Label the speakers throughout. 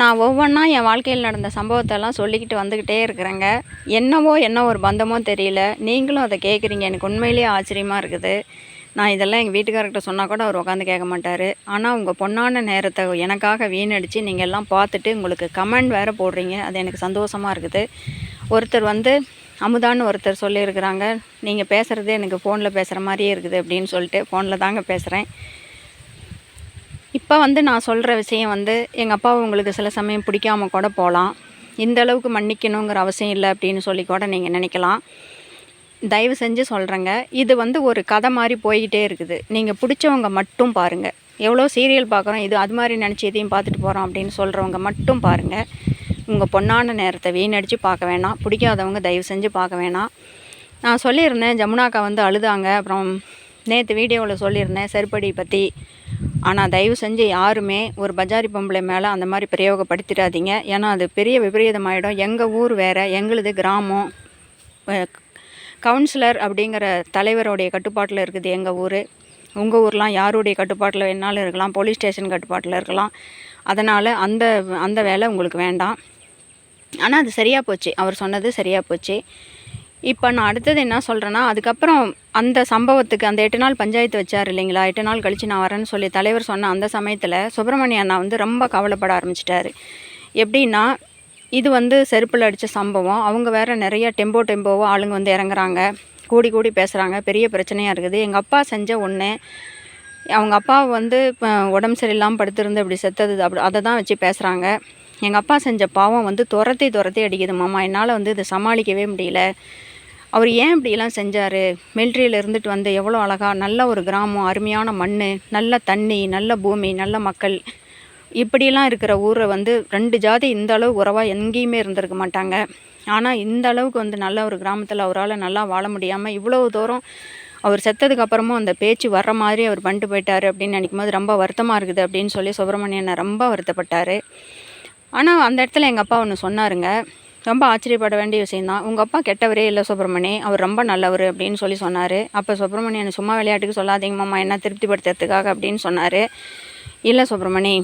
Speaker 1: நான் ஒவ்வொன்றா என் வாழ்க்கையில் நடந்த சம்பவத்தெல்லாம் சொல்லிக்கிட்டு வந்துக்கிட்டே இருக்கிறேங்க. என்னவோ என்ன ஒரு பந்தமோ தெரியல. நீங்களும் அதை கேட்குறீங்க எனக்கு உண்மையிலேயே ஆச்சரியமாக இருக்குது. நான் இதெல்லாம் எங்கள் வீட்டுக்காரர்கிட்ட சொன்னால் கூட அவர் உட்காந்து கேட்க மாட்டார். ஆனால் உங்கள் பொண்ணான நேரத்தை எனக்காக வீணடித்து நீங்கள் எல்லாம் பார்த்துட்டு உங்களுக்கு கமெண்ட் வேறு போடுறீங்க. அது எனக்கு சந்தோஷமாக இருக்குது. ஒருத்தர் வந்து அமுதான்னு ஒருத்தர் சொல்லியிருக்கிறாங்க. நீங்கள் பேசுகிறதே எனக்கு ஃபோனில் பேசுகிற மாதிரியே இருக்குது அப்படின்னு சொல்லிட்டு ஃபோனில் தாங்க பேசுகிறேன் இப்போ வந்து நான் சொல்கிற விஷயம் வந்து எங்கள் அப்பாவை உங்களுக்கு சில சமயம் பிடிக்காம கூட போகலாம் இந்த அளவுக்கு மன்னிக்கணுங்கிற அவசியம் இல்லை அப்படின்னு சொல்லி கூட நீங்கள் நினைக்கலாம். தயவு செஞ்சு சொல்கிறேங்க இது வந்து ஒரு கதை மாதிரி போய்கிட்டே இருக்குது. நீங்கள் பிடிச்சவங்க மட்டும் பாருங்கள் எவ்வளோ சீரியல் பார்க்குறோம் இது அது மாதிரி நினச்சி இதையும் பார்த்துட்டு போகிறோம் அப்படின்னு சொல்கிறவங்க மட்டும் பாருங்கள் உங்கள் பொண்ணான நேரத்தை வீணடித்து பார்க்க வேணாம். பிடிக்காதவங்க தயவு செஞ்சு பார்க்க வேணாம். நான் சொல்லியிருந்தேன் ஜமுனாக்கா வந்து அழுதாங்க. அப்புறம் நேற்று வீடியோவில் சொல்லியிருந்தேன் செருப்படி பற்றி ஆனால் தயவு செஞ்சு யாருமே ஒரு பஜாரி பொம்பளை மேலே அந்த மாதிரி பிரயோகப்படுத்திடாதீங்க. ஏன்னா அது பெரிய விபரீதமாயிடும். எங்கள் ஊர் வேறு எங்களுது கிராமம். கவுன்சிலர் அப்படிங்கிற தலைவருடைய கட்டுப்பாட்டில் இருக்குது எங்கள் ஊர். உங்கள் ஊர்லாம் யாருடைய கட்டுப்பாட்டில் வேணாலும் இருக்கலாம். போலீஸ் ஸ்டேஷன் கட்டுப்பாட்டில் இருக்கலாம். அதனால் அந்த அந்த வேலை உங்களுக்கு வேண்டாம். ஆனால் அது சரியாக போச்சு. அவர் சொன்னது சரியாக போச்சு. இப்போ நான் அடுத்தது என்ன சொல்கிறேன்னா அதுக்கப்புறம் அந்த சம்பவத்துக்கு அந்த எட்டு நாள் பஞ்சாயத்து வச்சார் இல்லைங்களா? எட்டு நாள் கழித்து நான் வரேன்னு சொல்லி தலைவர் சொன்ன அந்த சமயத்தில் சுப்பிரமணிய அண்ணா வந்து ரொம்ப கவலைப்பட ஆரம்பிச்சிட்டாரு. எப்படின்னா இது வந்து செருப்பில் அடித்த சம்பவம். அவங்க வேறு நிறைய டெம்போ டெம்போவோ ஆளுங்க வந்து இறங்குறாங்க. கூடி கூடி பேசுகிறாங்க பெரிய பிரச்சனையாக இருக்குது. எங்கள் அப்பா செஞ்ச ஒன்று அவங்க அப்பா வந்து இப்போ உடம்பு சரியில்லாமல் படுத்திருந்து இப்படி செத்தது அப்படி அதை தான் வச்சு பேசுகிறாங்க எங்கள் அப்பா செஞ்ச பாவம் வந்து துரத்தி துரத்தி அடிக்குது மாமா. என்னால் வந்து இதை சமாளிக்கவே முடியல. அவர் ஏன் இப்படிலாம் செஞ்சார்? மில்ட்ரியில் இருந்துட்டு வந்து எவ்வளோ அழகாக நல்ல ஒரு கிராமம் அருமையான மண் நல்ல தண்ணி நல்ல பூமி நல்ல மக்கள். இப்படியெல்லாம் இருக்கிற ஊரை வந்து ரெண்டு ஜாதி இந்த அளவு உறவாக எங்கேயுமே இருந்திருக்க மாட்டாங்க. ஆனால் இந்த அளவுக்கு வந்து நல்ல ஒரு கிராமத்தில் அவரால் நல்லா வாழ முடியாமல் இவ்வளோ தூரம் அவர் செத்ததுக்கு அப்புறமும் அந்த பேச்சு வர்ற மாதிரி அவர் பண்ணிட்டு போயிட்டாரு அப்படின்னு நினைக்கும் போது ரொம்ப வருத்தமாக இருக்குது அப்படின்னு சொல்லி சுப்பிரமணியனை ரொம்ப வருத்தப்பட்டார். ஆனால் அந்த இடத்துல எங்கள் அப்பா ஒன்று சொன்னாருங்க. ரொம்ப ஆச்சரியப்பட வேண்டிய விஷயந்தான் உங்கள் அப்பா கெட்டவரே இல்லை சுப்பிரமணி. அவர் ரொம்ப நல்லவர் அப்படின்னு சொல்லி சொன்னார். அப்போ சுப்பிரமணியன் சும்மா விளையாட்டுக்கு சொல்லாதீங்க மாமா என்ன திருப்திப்படுத்துறதுக்காக அப்படின்னு சொன்னார். இல்லை சுப்பிரமணி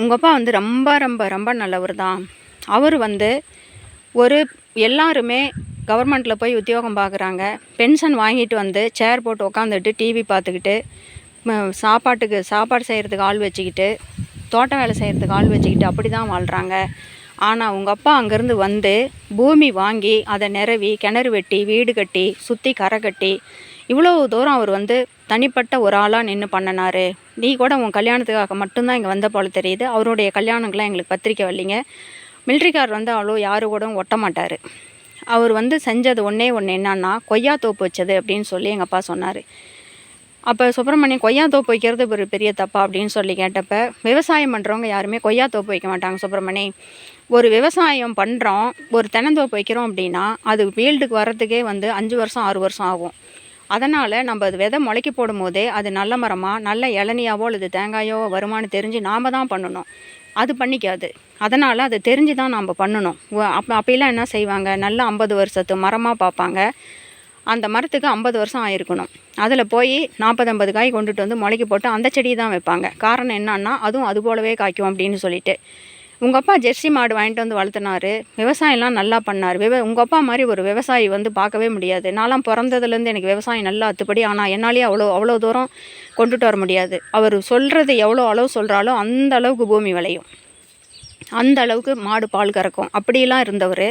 Speaker 1: உங்கள் அப்பா வந்து ரொம்ப ரொம்ப ரொம்ப நல்லவர் தான் அவர் வந்து ஒரு எல்லாருமே கவர்மெண்ட்டில் போய் உத்தியோகம் பார்க்குறாங்க பென்ஷன் வாங்கிட்டு வந்து சேர் போட்டு உக்காந்துட்டு டிவி பார்த்துக்கிட்டு சாப்பாட்டுக்கு சாப்பாடு செய்கிறதுக்கு ஆள் வச்சுக்கிட்டு தோட்ட வேலை செய்கிறதுக்கு ஆள் வச்சுக்கிட்டு அப்படி தான் வாழ்கிறாங்க ஆனால் உங்கள் அப்பா அங்கேருந்து வந்து பூமி வாங்கி அதை நிரவி கிணறு வெட்டி வீடு கட்டி சுற்றி கரை கட்டி இவ்வளோ தூரம் அவர் வந்து தனிப்பட்ட ஒரு ஆளாக நின்று பண்ணினாரு. நீ கூட உன் கல்யாணத்துக்காக மட்டும்தான் இங்கே வந்த போல தெரியுது. அவருடைய கல்யாணங்கள்லாம் எங்களுக்கு பத்திரிக்கை வரலைங்க. மிலிட்ரிக்கார் வந்து அவ்வளோ யாரு கூட ஒட்ட மாட்டார். அவர் வந்து செஞ்சது ஒன்றே ஒன்று என்னன்னா கொய்யா தோப்பு வச்சது அப்படின்னு சொல்லி எங்கள் அப்பா சொன்னார். அப்போ சுப்பிரமணியம் கொய்யா தோப்பு வைக்கிறது ஒரு பெரிய தப்பா அப்படின்னு சொல்லி கேட்டப்ப விவசாயம் பண்ணுறவங்க யாருமே கொய்யா தோப்பு வைக்க மாட்டாங்க சுப்பிரமணி. ஒரு விவசாயம் பண்ணுறோம் ஒரு தென்னந்தோப்பு வைக்கிறோம் அப்படின்னா அது ஃபீல்டுக்கு வர்றதுக்கே வந்து அஞ்சு வருஷம் ஆறு வருஷம் ஆகும். அதனால் நம்ம அது விதை முளைக்கி போடும் போதே அது நல்ல மரமாக நல்ல இளநியாவோ அல்லது தேங்காயோ வருமானு தெரிஞ்சு நாம் தான் பண்ணணும். அது பண்ணிக்காது. அதனால் அது தெரிஞ்சு தான் நாம் பண்ணணும். அப்போ அப்போலாம் என்ன செய்வாங்க? நல்ல ஐம்பது வருஷத்து மரமாக பார்ப்பாங்க. அந்த மரத்துக்கு ஐம்பது வருஷம் ஆயிருக்கணும். அதில் போய் நாற்பது ஐம்பது காய் கொண்டுட்டு வந்து முளைக்கி போட்டு அந்த செடி தான் வைப்பாங்க. காரணம் என்னன்னா அதுவும் அது போலவே காய்க்கும் அப்படின்னு சொல்லிட்டு. உங்கள் அப்பா ஜெர்சி மாடு வாங்கிட்டு வந்து வளர்த்துனாரு. விவசாயம்லாம் நல்லா பண்ணார். விவ உங்கள் அப்பா மாதிரி ஒரு விவசாயி வந்து பார்க்கவே முடியாது. நான்லாம் பிறந்ததுலேருந்து எனக்கு விவசாயம் நல்லா அத்துப்படி ஆனால் என்னாலேயே அவ்வளோ அவ்வளோ தூரம் கொண்டுட்டு வர முடியாது. அவர் சொல்கிறது எவ்வளோ அளவு சொல்கிறாலோ அந்த அளவுக்கு பூமி விளையும். அந்த அளவுக்கு மாடு பால் கறக்கும். அப்படிலாம் இருந்தவர்.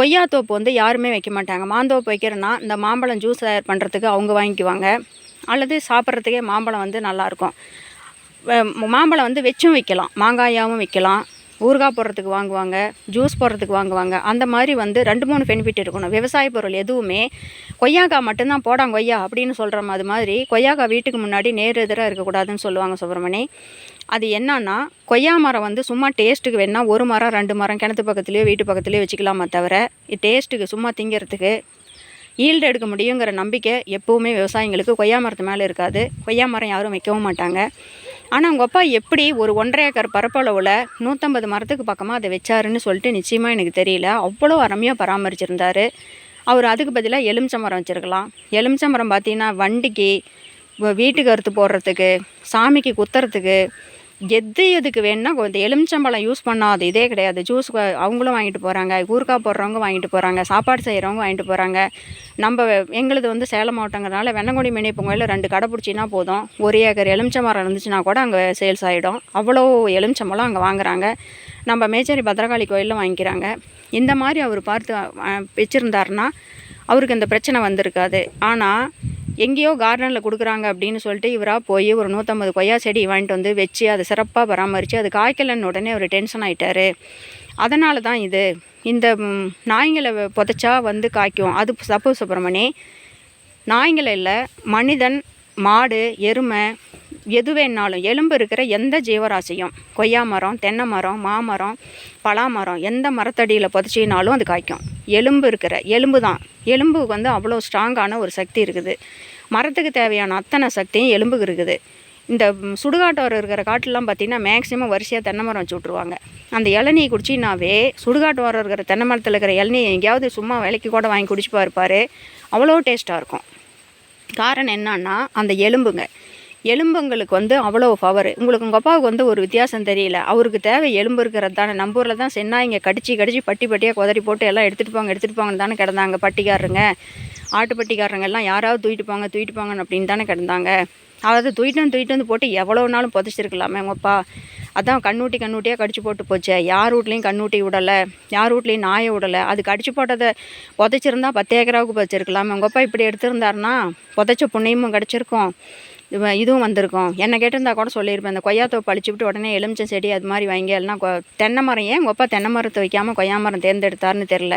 Speaker 1: கொய்யாத்தோப்பு வந்து யாருமே வைக்க மாட்டாங்க. மாந்தோப்பு வைக்கிறேன்னா இந்த மாம்பழம் ஜூஸ் தயார் பண்ணுறதுக்கு அவங்க வாங்கிக்குவாங்க. அல்லது சாப்பிட்றதுக்கே மாம்பழம் வந்து நல்லாயிருக்கும் வ- மாம்பழம் வந்து வச்சும் விற்கலாம் மாங்காயாகவும் விற்கலாம் ஊறுகாய் போடுறதுக்கு வாங்குவாங்க ஜூஸ் போடுறதுக்கு வாங்குவாங்க. அந்த மாதிரி வந்து ரெண்டு மூணு பெனிஃபிட் இருக்கணும். விவசாய பொருள் எதுவுமே கொய்யாக்காய் மட்டும்தான் போடாங்க கொய்யா அப்படின்னு சொல்கிற மாதிரி மாதிரி கொய்யாக்காய் வீட்டுக்கு முன்னாடி நேர் எதிராக இருக்கக்கூடாதுன்னு சொல்லுவாங்க சுப்பிரமணி. அது என்னன்னா கொய்யா மரம் வந்து சும்மா டேஸ்ட்டுக்கு வேணால் ஒரு மரம் ரெண்டு மரம் கிணத்து பக்கத்துலேயோ வீட்டு பக்கத்துலேயோ வச்சுக்கலாமே தவிர டேஸ்ட்டுக்கு சும்மா திங்கிறதுக்கு ஈல்டு எடுக்க முடியுங்கிற நம்பிக்கை எப்போவுமே விவசாயிங்களுக்கு. கொய்யா மரத்து மேலே இருக்காது. கொய்யா மரம் யாரும் வைக்கவும் மாட்டாங்க. ஆனால் உங்கள் அப்பா எப்படி ஒரு ஒன்றரை ஏக்கர் பரப்பளவில் நூற்றம்பது மரத்துக்கு பக்கமாக அதை வச்சாருன்னு சொல்லிட்டு நிச்சயமாக எனக்கு தெரியல. அவ்வளோ அருமையாக பராமரிச்சிருந்தார். அவர் அதுக்கு பதிலாக எலுமிச்சை மரம் வச்சுருக்கலாம். எலுமிச்சை மரம் பார்த்தீங்கன்னா வண்டிக்கு வீட்டுக்கு அறுத்து போடுறதுக்கு சாமிக்கு குத்துறதுக்கு எது எதுக்கு வேணுன்னா இந்த எலுமிச்சம்பழம் யூஸ் பண்ணாது இதே கிடையாது. ஜூஸ் அவங்களும் வாங்கிட்டு போகிறாங்க ஊறுகாய் போடுறவங்க வாங்கிட்டு போகிறாங்க சாப்பாடு செய்கிறவங்க வாங்கிட்டு போகிறாங்க நம்ம எங்களுது வந்து சேலம் மாவட்டங்கிறனால வெண்ணங்குடி மினி பொங்கலில் ரெண்டு கடை பிடிச்சின்னா போதும். ஒரு ஏக்கர் எலுமிச்சமரம் இருந்துச்சுன்னா கூட அங்கே சேல்ஸ் ஆகிடும் அவ்வளோ எலுமிச்சம்பழம் அங்கே வாங்குறாங்க. நம்ம மேச்சேரி பத்ரகாளி கோயிலில் வாங்கிக்கிறாங்க. இந்த மாதிரி அவர் பார்த்து வச்சுருந்தாருன்னா அவருக்கு இந்த பிரச்சனை வந்திருக்காது. ஆனால் எங்கேயோ கார்டனில் கொடுக்குறாங்க அப்படின்னு சொல்லிட்டு இவராக போய் ஒரு நூற்றம்பது கொய்யா செடி வாங்கிட்டு வந்து வச்சு அதை சிறப்பாக பராமரித்து அது காய்க்கலன்னு உடனே அவர் டென்ஷன் ஆகிட்டார் அதனால தான் இது. இந்த நாய்ங்களை புதைச்சா வந்து காய்க்கும். அது தப்பு சுப்பிரமணி. நாய்ங்களை இல்லை மனிதன் மாடு எருமை எது வேணாலும் எலும்பு இருக்கிற எந்த ஜீவராசியும் கொய்யா மரம் தென்னை மரம் மாமரம் பலாமரம் எந்த மரத்தடியில் புதைச்சினாலும் அது காய்க்கும். எலும்பு இருக்கிற எலும்பு தான். எலும்புக்கு வந்து அவ்வளோ ஸ்ட்ராங்கான ஒரு சக்தி இருக்குது. மரத்துக்கு தேவையான அத்தனை சக்தியும் எலும்புக்கு இருக்குது. இந்த சுடுகாட்டோரம் இருக்கிற காட்டுலாம் பார்த்தீங்கன்னா மேக்ஸிமம் வரிசையாக தென்னை மரம் வச்சு விட்ருவாங்க அந்த இளநீ குடிச்சினாவே சுடுகாட்டோரம் இருக்கிற தென்னை மரத்தில் இருக்கிற இளநீ எங்கேயாவது சும்மா விலைக்கு கூட வாங்கி குடிச்சு பார்ப்பார் அவ்வளோ டேஸ்ட்டாக இருக்கும். காரணம் என்னன்னா அந்த எலும்புங்க. எலும்புங்களுக்கு வந்து அவ்வளோ பவர் உங்களுக்கு உங்கள் அப்பாவுக்கு வந்து ஒரு வித்தியாசம் தெரியல. அவருக்கு தேவை எலும்பு இருக்கிறது தானே. நம்ம ஊரில் தான் சென்னாய்ங்க கடிச்சு கடிச்சு பட்டி பட்டியாக குதறி போட்டு எல்லாம் எடுத்துகிட்டு போங்க எடுத்துகிட்டு போங்கன்னு தானே கிடந்தாங்க பட்டிக்காரருங்க. ஆட்டுப்பட்டிக்காரங்க எல்லாம் யாராவது தூக்கிட்டு போங்க தூக்கிட்டு போங்கன்னு அப்படின்னு தானே கிடந்தாங்க. அதாவது தூக்கிட்டு வந்து தூக்கிட்டு வந்து போட்டு எவ்வளோ நாளும் புதைச்சிருக்கலாமே உங்கள் அப்பா. அதான் கண்ணூட்டி கண்ணூட்டியாக கடிச்சு போட்டு போச்சு. யார் வீட்லேயும் கண்ணூட்டி விடலை. யார் வீட்லேயும் நாயை விடலை. அது கடிச்சு போட்டதை புதைச்சிருந்தா பத்து ஏக்கராவுக்கு புதைச்சிருக்கலாமே. உங்கள் அப்பா இப்படி எடுத்திருந்தாருன்னா புதைச்ச புண்ணியமும் கிடச்சிருக்கும். இதுவும் வந்திருக்கும். என்னை கேட்டிருந்தா கூட சொல்லியிருப்பேன். இந்த கொய்யாத்தோப்பு அழிச்சு விட்டு உடனே எலுமிச்சை செடி அது மாதிரி வாங்கி இல்லைனா தென்னை மரம். ஏன் உங்கள் அப்பா தென்னை மரத்தை வைக்காமல் கொய்யா மரம் தேர்ந்தெடுத்தாருன்னு தெரில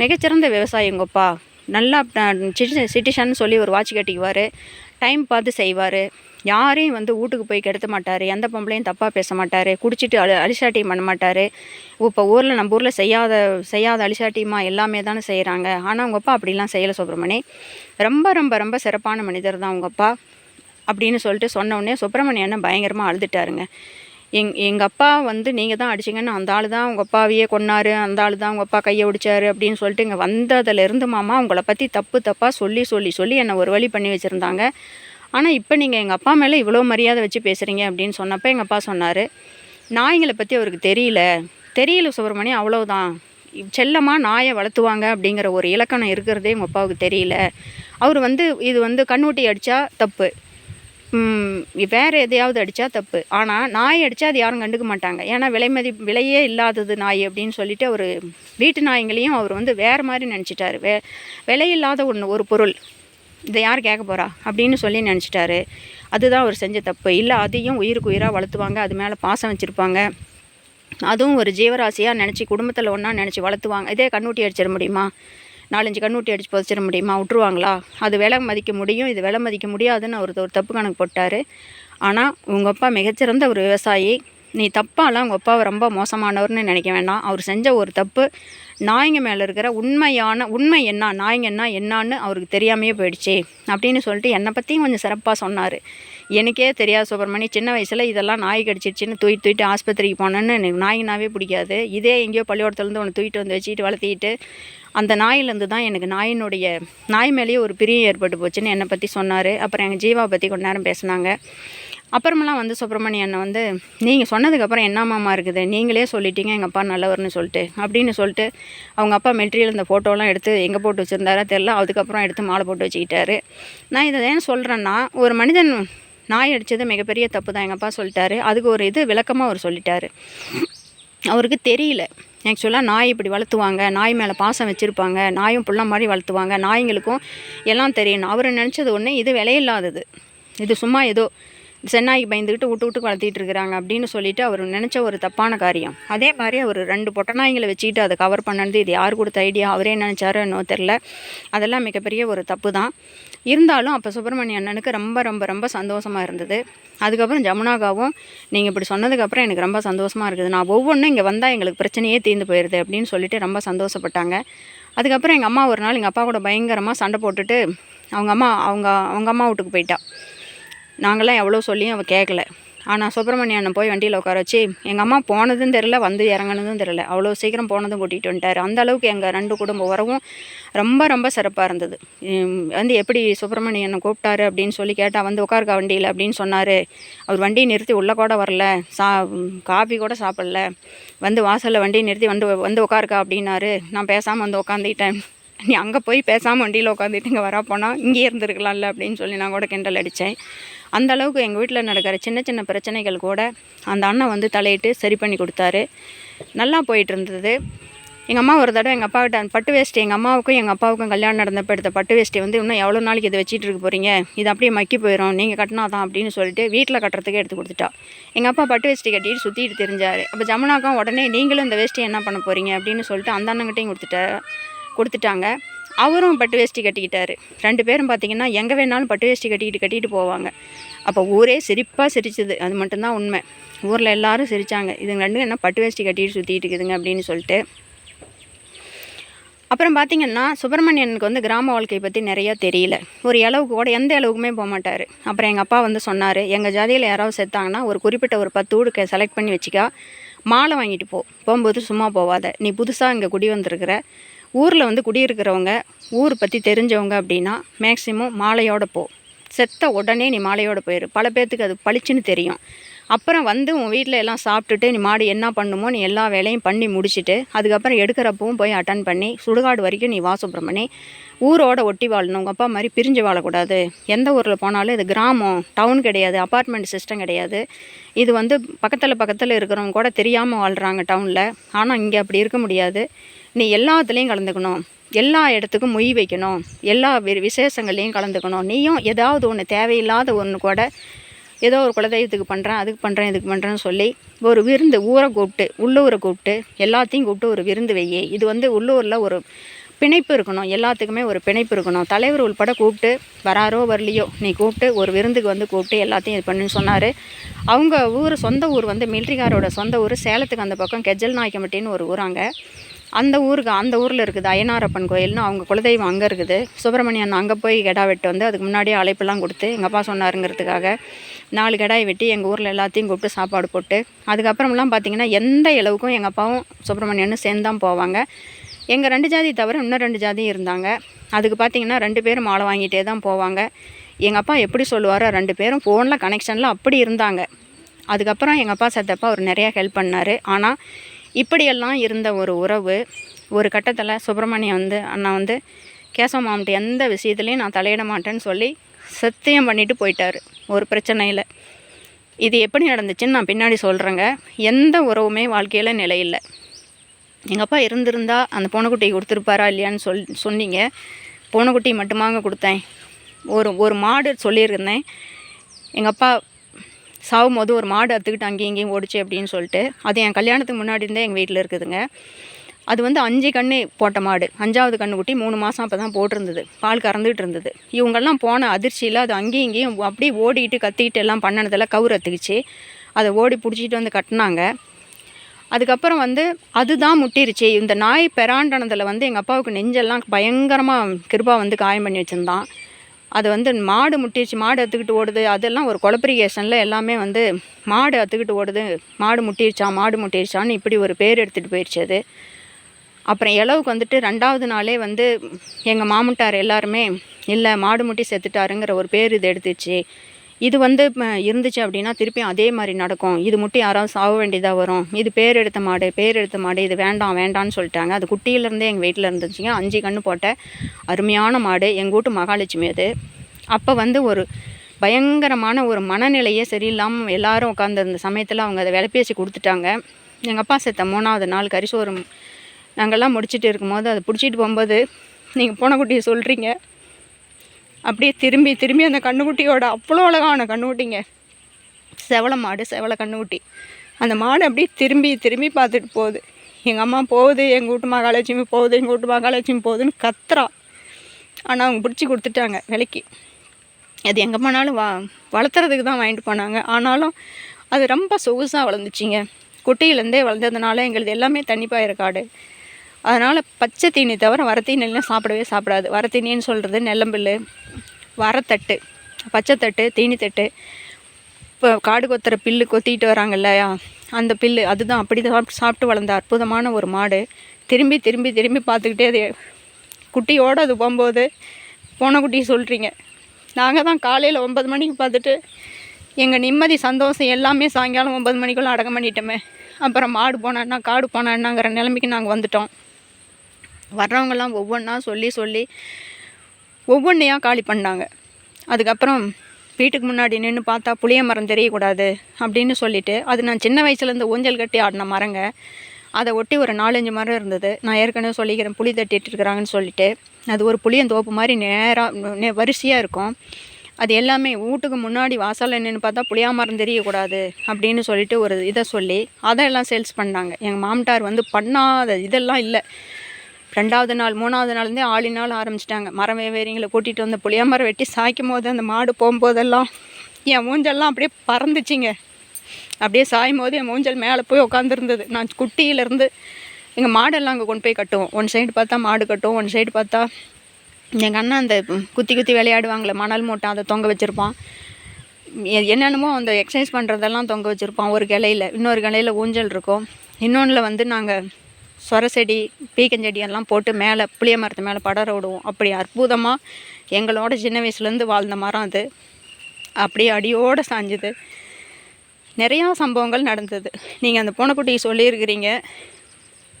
Speaker 1: மிகச்சிறந்த விவசாயி உங்கள் அப்பா. நல்லா சிட்டிஷன் சொல்லி ஒரு வாட்ச் கட்டிக்குவார். டைம் பார்த்து செய்வார். யாரையும் வந்து வீட்டுக்கு போய் கெடுத்த மாட்டார். எந்த பொம்பளையும் தப்பாக பேச மாட்டார். குடிச்சிட்டு அழி அழிசாட்டியம் பண்ண மாட்டார். இப்போ ஊரில் நம்ம ஊரில் செய்யாத செய்யாத அழிசாட்டியமா எல்லாமே தானே செய்கிறாங்க ஆனால் உங்கள் அப்பா அப்படிலாம் செய்யலை சுப்பிரமணி. ரொம்ப ரொம்ப ரொம்ப சிறப்பான மனிதர் தான் உங்கள் அப்பா. அப்படின்னு சொல்லிட்டு சொன்ன உடனே பயங்கரமாக அழுதுட்டாருங்க. எங் எங்கள் அப்பா வந்து நீங்கள் தான் அடிச்சிங்கன்னு அந்த ஆள் தான் உங்கள் அப்பாவையே கொன்னாரு அந்த ஆள் தான் உங்கள் அப்பா கையை ஒடிச்சாரு அப்படின்னு சொல்லிட்டு இங்கே வந்ததுலேருந்து மாமா உங்களை பற்றி தப்பு தப்பாக சொல்லி சொல்லி சொல்லி என்னை ஒரு வழி பண்ணி வச்சுருந்தாங்க. ஆனால் இப்போ நீங்கள் எங்கள் அப்பா மேலே இவ்வளோ மரியாதை வச்சு பேசுகிறீங்க அப்படின்னு சொன்னப்போ எங்கள் அப்பா சொன்னார் நாய்களை பற்றி அவருக்கு தெரியல. தெரியல சுப்பிரமணியம் அவ்வளோதான் செல்லமாக நாயை வளர்த்துவாங்க அப்படிங்கிற ஒரு இலக்கணம் இருக்கிறதே உங்கள் அப்பாவுக்கு தெரியல. அவர் வந்து இது வந்து கண்ணூட்டி அடித்தா தப்பு. வேறு எதையாவது அடித்தா தப்பு. ஆனால் நாய் அடித்தா அது யாரும் கண்டுக்க மாட்டாங்க. ஏன்னா விலை மதி விலையே இல்லாதது நாய் அப்படின்னு சொல்லிட்டு அவர் வீட்டு நாய்ங்களையும் அவர் வந்து வேறு மாதிரி நினச்சிட்டாரு. வே விலையில்லாத ஒன்று ஒரு பொருள். இதை யார் கேட்க போகிறா அப்படின்னு சொல்லி நினச்சிட்டாரு. அதுதான் அவர் செஞ்ச தப்பு. இல்லை அதையும் உயிருக்கு உயிராக வளர்த்துவாங்க. அது மேலே பாசம் வச்சுருப்பாங்க. அதுவும் ஒரு ஜீவராசியாக நினச்சி குடும்பத்தில் ஒன்றா நினச்சி வளர்த்துவாங்க. இதே கண்ணூட்டி அடிச்சிட முடியுமா? நாலஞ்சு கண்ணூட்டி அடித்து புதைச்சிட முடியுமா? விட்ருவாங்களா அது விலை மதிக்க முடியும். இது விலை மதிக்க முடியாதுன்னு அவர் ஒரு தப்பு கணக்கு போட்டார். ஆனால் உங்கள் அப்பா மிகச்சிறந்த ஒரு விவசாயி. நீ தப்பாலாம் உங்கள் அப்பாவை ரொம்ப மோசமானவர்னு நினைக்க வேண்டாம் அவர் செஞ்ச ஒரு தப்பு நாய்ங்க மேலே இருக்கிற உண்மையான உண்மை என்ன நாய்ங்கன்னா என்னான்னு அவருக்கு தெரியாமையே போயிடுச்சு அப்படின்னு சொல்லிட்டு என்னை பற்றியும் கொஞ்சம் சிறப்பாக சொன்னார். எனக்கே தெரியாது சுப்பிரமணி. சின்ன வயசில் இதெல்லாம் நாய் கடிச்சிருச்சுன்னு தூக்கி தூக்கிட்டு ஆஸ்பத்திரிக்கு போனேன்னு எனக்கு நாய்னாவே பிடிக்காது. இதே எங்கேயோ பள்ளிக்கூடத்துலேருந்து ஒன்று தூக்கிட்டு வந்து வச்சுக்கிட்டு வளர்த்திக்கிட்டு அந்த நாயிலேருந்து தான் எனக்கு நாயினுடைய நாய் மேலேயே ஒரு பிரியம் ஏற்பட்டு போச்சுன்னு என்னை பற்றி சொன்னார். அப்புறம் எங்கள் ஜீவா பற்றி கொஞ்ச நேரம் பேசினாங்க. அப்புறமெல்லாம் வந்து சுப்பிரமணிய அண்ணன் வந்து நீங்கள் சொன்னதுக்கப்புறம் என்னமாமா இருக்குது? நீங்களே சொல்லிட்டீங்க எங்கள் அப்பா நல்லவர்னு சொல்லிட்டு அப்படின்னு சொல்லிட்டு அவங்க அப்பா மெட்டீரியல் இந்த ஃபோட்டோலாம் எடுத்து எங்கே போட்டு வச்சுருந்தாரா தெரில அதுக்கப்புறம் எடுத்து மாலை போட்டு வச்சுக்கிட்டாரு. நான் இதை ஏன் சொல்கிறேன்னா ஒரு மனிதன் நாய் அடித்தது மிகப்பெரிய தப்பு தான் எங்கள் அப்பா சொல்லிட்டாரு. அதுக்கு ஒரு இது விளக்கமாக அவர் சொல்லிட்டாரு. அவருக்கு தெரியல. ஆக்சுவலாக நாய் இப்படி வளர்த்துவாங்க நாய் மேலே பாசம் வச்சுருப்பாங்க நாயும் புள்ள மாதிரி வளர்த்துவாங்க நாய்ங்களுக்கும் எல்லாம் தெரியணும் அவர் நினச்சது ஒன்று இது விலையில்லாதது. இது சும்மா ஏதோ சென்னாய்க்கு பயந்துக்கிட்டு விட்டு விட்டு வளர்த்திட்டு இருக்கிறாங்க அப்படின்னு சொல்லிட்டு அவர் நினச்ச ஒரு தப்பான காரியம். அதே மாதிரி அவர் ரெண்டு பொட்டநாய்களை வச்சுக்கிட்டு அதை கவர் பண்ணது இது யார் கொடுத்த ஐடியா அவரே நினச்சாரோ என்னோ தெரில அதெல்லாம் மிகப்பெரிய ஒரு தப்பு தான் இருந்தாலும் அப்போ சுப்பிரமணிய அண்ணனுக்கு ரொம்ப ரொம்ப ரொம்ப சந்தோஷமாக இருந்தது. அதுக்கப்புறம் ஜமுனாகாவும் நீங்கள் இப்படி சொன்னதுக்கப்புறம் எனக்கு ரொம்ப சந்தோஷமாக இருக்குது. நான் ஒவ்வொன்றும் இங்கே வந்தால் எங்களுக்கு பிரச்சனையே தீர்ந்து போயிடுது அப்படின்னு சொல்லிட்டு ரொம்ப சந்தோஷப்பட்டாங்க. அதுக்கப்புறம் எங்கள் அம்மா ஒரு நாள் எங்கள் அப்பா கூட பயங்கரமாக சண்டை போட்டுட்டு அவங்க அம்மா அவங்க அவங்க அம்மா வீட்டுக்கு போயிட்டா. நாங்களாம் எவ்வளோ சொல்லியும் அவள் கேட்கல ஆனால் சுப்பிரமணிய அண்ணன் போய் வண்டியில் உட்கார வச்சு எங்கள் அம்மா போனதும் தெரில வந்து இறங்குனதும் தெரில அவ்வளோ சீக்கிரம் போனதும் கூட்டிகிட்டு வந்துட்டார். அந்த அளவுக்கு எங்கள் ரெண்டு குடும்ப உறவும் ரொம்ப ரொம்ப சிறப்பாக இருந்தது. வந்து எப்படி சுப்பிரமணிய அண்ணன் கூப்பிட்டாரு அப்படின்னு சொல்லி கேட்டால் வந்து உட்காருக்கா வண்டியில்? அப்படின்னு சொன்னார். அவர் வண்டியை நிறுத்தி உள்ளே கூட வரல. சா காஃபி கூட சாப்பிடல. வந்து வாசலில் வண்டியை நிறுத்தி வந்து வந்து உட்காருக்கா? அப்படின்னாரு. நான் பேசாமல் வந்து உட்காந்துக்கிட்டேன். நீ அங்கே போய் பேசாமல் வண்டியில் உட்காந்துட்டு இங்கே வரா போனால் இங்கேயே இருந்திருக்கலாம்ல அப்படின்னு சொல்லி நான் கூட கிண்டல் அடித்தேன் அந்த அளவுக்கு எங்கள் வீட்டில் நடக்கிற சின்ன சின்ன பிரச்சனைகள் கூட அந்த அண்ணன் வந்து தலையிட்டு சரி பண்ணி கொடுத்தாரு. நல்லா போயிட்டு இருந்தது. எங்கள் அம்மா ஒரு தடவை எங்கள் அப்பாக்கிட்ட அந்த பட்டு வேஷ்டி எங்கள் அம்மாவுக்கும் எங்கள் அப்பாவுக்கும் கல்யாணம் நடந்தப்போ எடுத்த பட்டு வேஷ்டி வந்து இன்னும் எவ்வளோ நாளைக்கு இதை வச்சுட்டு இருக்க போகிறீங்க இது அப்படியே மக்கி போயிடும் நீங்கள் கட்டினா தான் அப்படின்னு சொல்லிட்டு வீட்டில் கட்டுறதுக்கே எடுத்து கொடுத்துட்டா. எங்கள் அப்பா பட்டு வேஷ்டி கட்டிட்டு சுற்றிட்டு தெரிஞ்சார். அப்போ ஜமுனாக்கும் உடனே நீங்களும் இந்த வேஷ்டி என்ன பண்ண போகிறீங்க அப்படின்னு சொல்லிட்டு அந்த அண்ணங்கிட்டையும் கொடுத்துட்ட கொடுத்துட்டாங்க. அவரும் பட்டு வேஷ்டி கட்டிக்கிட்டாரு. ரெண்டு பேரும் பார்த்தீங்கன்னா எங்கே வேணாலும் பட்டு வேஷ்டி கட்டிக்கிட்டு கட்டிட்டு போவாங்க. அப்போ ஊரே சிரிப்பாக சிரிச்சுது. அது மட்டும்தான் உண்மை. ஊரில் எல்லாரும் சிரித்தாங்க இதுங்க ரெண்டும் என்ன பட்டு வேஷ்டி கட்டிட்டு சுற்றிட்டு இருக்குதுங்க அப்படின்னு சொல்லிட்டு. அப்புறம் பார்த்தீங்கன்னா சுப்பிரமணியனுக்கு வந்து கிராம வாழ்க்கையை பற்றி நிறையா தெரியல. ஒரு அளவுக்கு கூட எந்த அளவுக்குமே போக மாட்டார். அப்புறம் எங்கள் அப்பா வந்து சொன்னார் எங்கள் ஜாதியில் யாராவது செத்தாங்கன்னா ஒரு குறிப்பிட்ட ஒரு பத்து ஊருக்கு செலக்ட் பண்ணி வச்சுக்கா. மாலை வாங்கிட்டு போ. போகும்போது சும்மா போவாத. நீ புதுசாக இங்கே குடி வந்திருக்கிற. ஊரில் வந்து குடியிருக்கிறவங்க ஊர் பற்றி தெரிஞ்சவங்க அப்படின்னா மேக்சிமம் மாலையோட போ. செத்த உடனே நீ மாலையோட போயிரு. பல பேர்த்துக்கு அது பளிச்சுன்னு தெரியும். அப்புறம் வந்து உன் வீட்டில் எல்லாம் சாப்பிட்டுட்டு நீ மாடு என்ன பண்ணுமோ நீ எல்லா வேலையும் பண்ணி முடிச்சுட்டு அதுக்கப்புறம் எடுக்கிறப்பவும் போய் அட்டன் பண்ணி சுடுகாடு வரைக்கும் நீ வா பண்ணி ஊரோட ஒட்டி வாழணும். உங்கள் அப்பா மாதிரி பிரிஞ்சு வாழக்கூடாது. எந்த ஊரில் போனாலும் இது கிராமம் டவுன் கிடையாது அப்பார்ட்மெண்ட் சிஸ்டம் கிடையாது. இது வந்து பக்கத்தில் பக்கத்தில் இருக்கிறவங்க கூட தெரியாமல் வாழ்கிறாங்க டவுனில் ஆனால் இங்கே அப்படி இருக்க முடியாது. நீ எல்லாத்துலேயும் கலந்துக்கணும். எல்லா இடத்துக்கும் மொய் வைக்கணும். எல்லா விசேஷங்கள்லேயும் கலந்துக்கணும். நீயும் ஏதாவது ஒன்று தேவையில்லாத ஒன்று கூட ஏதோ ஒரு குலதெய்வத்துக்கு பண்ணுறேன் அதுக்கு பண்ணுறேன் இதுக்கு பண்ணுறேன்னு சொல்லி ஒரு விருந்து ஊரை கூப்பிட்டு உள்ளூரை கூப்பிட்டு எல்லாத்தையும் கூப்பிட்டு ஒரு விருந்து வையே. இது வந்து உள்ளூரில் ஒரு பிணைப்பு இருக்கணும். எல்லாத்துக்குமே ஒரு பிணைப்பு இருக்கணும். தலைவர் உள்பட கூப்பிட்டு வராரோ வரலையோ நீ கூப்பிட்டு ஒரு விருந்துக்கு வந்து கூப்பிட்டு எல்லாத்தையும் இது பண்ணுன்னு சொன்னார். அவங்க ஊர் சொந்த ஊர் வந்து மில்ட்ரிகாரோட சொந்த ஊர். சேலத்துக்கு அந்த பக்கம் கெஜல் நாய்க்கம்பட்டின்னு ஒரு ஊராங்க அந்த ஊருக்கு அந்த ஊரில் இருக்குது அய்யனாரப்பன் கோயில்னு அவங்க குலதெய்வம் அங்கே இருக்குது. சுப்பிரமணியன் அங்கே போய் கெடா வெட்டு வந்து அதுக்கு முன்னாடியே அழைப்பெல்லாம் கொடுத்து எங்கள் அப்பா சொன்னாருங்கிறதுக்காக நாலு கடாய் வெட்டி எங்கள் ஊரில் எல்லாத்தையும் கூப்பிட்டு சாப்பாடு போட்டு அதுக்கப்புறமெல்லாம் பார்த்தீங்கன்னா எந்த இளவுக்கும் எங்கள் அப்பாவும் சுப்பிரமணியனும் சேர்ந்து தான் போவாங்க. எங்கள் ரெண்டு ஜாதி தவிர இன்னும் ரெண்டு ஜாதியும் இருந்தாங்க. அதுக்கு பார்த்தீங்கன்னா ரெண்டு பேரும் மாலை வாங்கிட்டே தான் போவாங்க. எங்கள் அப்பா எப்படி சொல்லுவாரோ ரெண்டு பேரும் ஃபோனில் கனெக்ஷனில் அப்படி இருந்தாங்க. அதுக்கப்புறம் எங்கள் அப்பா சத்தப்பா அவர் நிறையா ஹெல்ப் பண்ணார். ஆனால் இப்படியெல்லாம் இருந்த ஒரு உறவு ஒரு கட்டத்தில் சுப்பிரமணியம் வந்து அண்ணா வந்து கேசவ மாமன்ட்டு எந்த விஷயத்துலையும் நான் தலையிட மாட்டேன்னு சொல்லி சத்தியம் பண்ணிட்டு போயிட்டார் ஒரு பிரச்சனையில். இது எப்படி நடந்துச்சுன்னு நான் பின்னாடி சொல்கிறேங்க எந்த உறவுமே வாழ்க்கையில் நிலையில்லை. எங்கள் அப்பா இருந்திருந்தா அந்த பூனைக்குட்டி கொடுத்துருப்பாரா இல்லையான்னு சொல் சொன்னீங்க. பூனைக்குட்டி மட்டுமாங்க கொடுத்தேன். ஒரு ஒரு மாடு சொல்லியிருந்தேன். எங்கள் அப்பா சாகும் போது ஒரு மாடு அறுத்துக்கிட்டு அங்கேயும் இங்கேயும் ஓடிச்சு அப்படின்னு சொல்லிட்டு அது என் கல்யாணத்துக்கு முன்னாடி இருந்தே எங்கள் வீட்டில் இருக்குதுங்க. அது வந்து அஞ்சு கன்று போட்ட மாடு. அஞ்சாவது கன்று குட்டி மூணு மாதம் அப்போ தான் போட்டிருந்தது. பால் கறந்துகிட்டு இருந்தது. இவங்கெல்லாம் போன அதிர்ச்சியில் அது அங்கேயும் இங்கேயும் அப்படியே ஓடிட்டு கத்திக்கிட்டு எல்லாம் பண்ணினதெல்லாம் கவுரு அத்துக்குச்சு அதை ஓடி பிடிச்சிட்டு வந்து கட்டினாங்க. அதுக்கப்புறம் வந்து அதுதான் முட்டிருச்சு. இந்த நாய் பெறாண்டனதில் வந்து எங்கள் அப்பாவுக்கு நெஞ்செல்லாம் பயங்கரமாக கிருபா வந்து காயம் பண்ணி வச்சுருந்தான். அது வந்து மாடு முட்டிடுச்சு மாடு அத்துக்கிட்டு ஓடுது. அதெல்லாம் ஒரு கொலப்ரிகேஷனில் எல்லாமே வந்து மாடு அத்துக்கிட்டு ஓடுது. மாடு முட்டிடுச்சா மாடு முட்டிருச்சான்னு இப்படி ஒரு பேர் எடுத்துகிட்டு போயிடுச்சு அது. அப்புறம் இளவுக்கு வந்துட்டு ரெண்டாவது நாளே வந்து எங்கள் மாமன்ட்டார் எல்லாருமே இல்லை மாடு முட்டி செத்துட்டாருங்கிற ஒரு பேர் இது எடுத்துச்சு. இது வந்து இருந்துச்சு அப்படின்னா திருப்பியும் அதே மாதிரி நடக்கும். இது முட்டி யாராவது சாக வேண்டியதாக வரும். இது பேர் எடுத்த மாடு பேர் எடுத்த மாடு இது வேண்டாம் வேண்டாம்னு சொல்லிட்டாங்க. அது குட்டியிலேருந்தே எங்கள் வீட்டில் இருந்துச்சுங்க. அஞ்சு கன்று போட்ட அருமையான மாடு. எங்கள் வீட்டு மகாலட்சுமி அது. அப்போ வந்து ஒரு பயங்கரமான ஒரு மனநிலையே சரியில்லாமல் எல்லாரும் உட்காந்துருந்த சமயத்தில் அவங்க அதை விலைப்பேசி கொடுத்துட்டாங்க. எங்கள் அப்பா செத்த மூணாவது நாள் கரிசோறு நாங்கள்லாம் முடிச்சிட்டு இருக்கும்போது அதை பிடிச்சிட்டு போகும்போது நீங்கள் பூனைக்குட்டியை சொல்கிறீங்க அப்படியே திரும்பி திரும்பி அந்த கண்ணுக்குட்டியோட அவ்வளோ அழகான கண்ணுக்குட்டிங்க. செவலை மாடு செவலை கண்ணுக்குட்டி. அந்த மாடு அப்படியே திரும்பி திரும்பி பார்த்துட்டு போகுது. எங்கள் அம்மா போகுது எங்கள் வீட்டு மகாலட்சுமி போகுது எங்கள் வீட்டு மகாலட்சுமி போகுதுன்னு கத்துறா. ஆனால் அவங்க பிடிச்சி கொடுத்துட்டாங்க விலைக்கு. அது எங்கே போனாலும் வா வளர்த்துறதுக்கு தான் வாங்கிட்டு போனாங்க. ஆனாலும் அது ரொம்ப சொகுசாக வளர்ந்துச்சிங்க. குட்டியிலேருந்தே வளர்ந்ததுனால எங்களுது எல்லாமே தண்ணிப்பாயிர காடு. அதனால் பச்சை தீனி தவிர வரத்தீனிலாம் சாப்பிடவே சாப்பிடாது. வரத்தீனின்னு சொல்கிறது நெல்லம்பில் வரத்தட்டு பச்சைத்தட்டு தீனித்தட்டு இப்போ காடு கொத்துற பில்லு கொத்திட்டு வராங்க இல்லையா? அந்த பில்லு அதுதான் அப்படி சாப்பிட்டு சாப்பிட்டு வளர்ந்த அற்புதமான ஒரு மாடு. திரும்பி திரும்பி திரும்பி பார்த்துக்கிட்டே அது குட்டியோடு அது போகும்போது போன குட்டி சொல்கிறீங்க நாங்கள் தான் காலையில் ஒன்பது மணிக்கு பார்த்துட்டு எங்கள் நிம்மதி சந்தோஷம் எல்லாமே சாயங்காலம் ஒன்பது மணிக்குள்ளே அடக்கம் பண்ணிட்டோமே. அப்புறம் மாடு போனான்னா காடு போனான்னாங்கிற நிலைமைக்கு நாங்கள் வந்துட்டோம். வர்றவங்கெல்லாம் ஒவ்வொன்றா சொல்லி சொல்லி ஒவ்வொன்றையாக காலி பண்ணாங்க. அதுக்கப்புறம் வீட்டுக்கு முன்னாடி நின்று பார்த்தா புளிய மரம் தெரியக்கூடாது அப்படின்னு சொல்லிவிட்டு அது நான் சின்ன வயசுலேருந்து ஊஞ்சல் கட்டி ஆடின மரங்க. அதை ஒட்டி ஒரு நாலஞ்சு மரம் இருந்தது. நான் ஏற்கனவே சொல்லிக்கிறேன் புளி தட்டிட்டு இருக்கிறாங்கன்னு சொல்லிட்டு. அது ஒரு புளியந்தோப்பு மாதிரி நேராக வரிசையாக இருக்கும். அது எல்லாமே வீட்டுக்கு முன்னாடி வாசலில் நின்று பார்த்தா புளியா மரம் தெரியக்கூடாது அப்படின்னு சொல்லிட்டு ஒரு இதை சொல்லி அதெல்லாம் சேல்ஸ் பண்ணாங்க. எங்கள் மாமட்டார் வந்து பண்ணாத இதெல்லாம் இல்லை. ரெண்டாவது நாள் மூணாவது நாள்லேருந்தே ஆளினால் ஆரம்பிச்சிட்டாங்க. மரம் வேவேரிங்களை கூட்டிகிட்டு வந்து புளிய மரம் வெட்டி சாய்க்கும் போது அந்த மாடு போகும்போதெல்லாம் என் மூஞ்செல்லாம் அப்படியே பறந்துச்சிங்க. அப்படியே சாயும் போது என் மூஞ்சல் மேலே போய் உட்காந்துருந்தது நான் குட்டியிலேருந்து எங்கள் மாடெல்லாம் அங்கே கொண்டு போய் கட்டுவோம். ஒன் சைடு பார்த்தா மாடு கட்டும் ஒன் சைடு பார்த்தா எங்கள் அண்ணன் அந்த குத்தி குத்தி விளையாடுவாங்களே மணல் மூட்டை அதை தொங்க வச்சுருப்பான். என்னென்னமோ அந்த எக்ஸசைஸ் பண்ணுறதெல்லாம் தொங்க வச்சுருப்பான். ஒரு கிளையில இன்னொரு கிளையில ஊஞ்சல் இருக்கும். இன்னொன்றில் வந்து நாங்கள் சொர செடி பீக்கஞ்செடி எல்லாம் போட்டு மேலே புளிய மரத்து மேலே படர விடுவோம். அப்படி அற்புதமாக எங்களோட சின்ன வயசுலேருந்து வாழ்ந்த மரம் அது. அப்படியே அடியோடு சாஞ்சுது. நிறையா சம்பவங்கள் நடந்தது. நீங்கள் அந்த பூனைக்குட்டிக்கு சொல்லியிருக்கிறீங்க.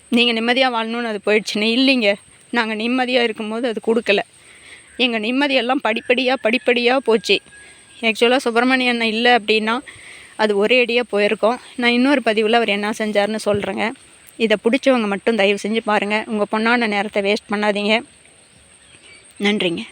Speaker 1: நீங்கள் நிம்மதியாக வாழணும்னு அது போயிடுச்சுன்னு. இல்லைங்க. நாங்கள் நிம்மதியாக இருக்கும்போது அது கொடுக்கல. எங்கள் நிம்மதியெல்லாம் படிப்படியாக படிப்படியாக போச்சு. ஆக்சுவலாக சுப்பிரமணிய அண்ணன் இல்லை அப்படின்னா அது ஒரே அடியாக போயிருக்கோம். நான் இன்னொரு பதிவில் அவர் என்ன செஞ்சாருன்னு சொல்கிறேங்க இதை பிடிச்சவங்க மட்டும் தயவு செஞ்சு பாருங்கள் உங்கள் பொண்ணான நேரத்தை வேஸ்ட் பண்ணாதீங்க. நன்றிங்க.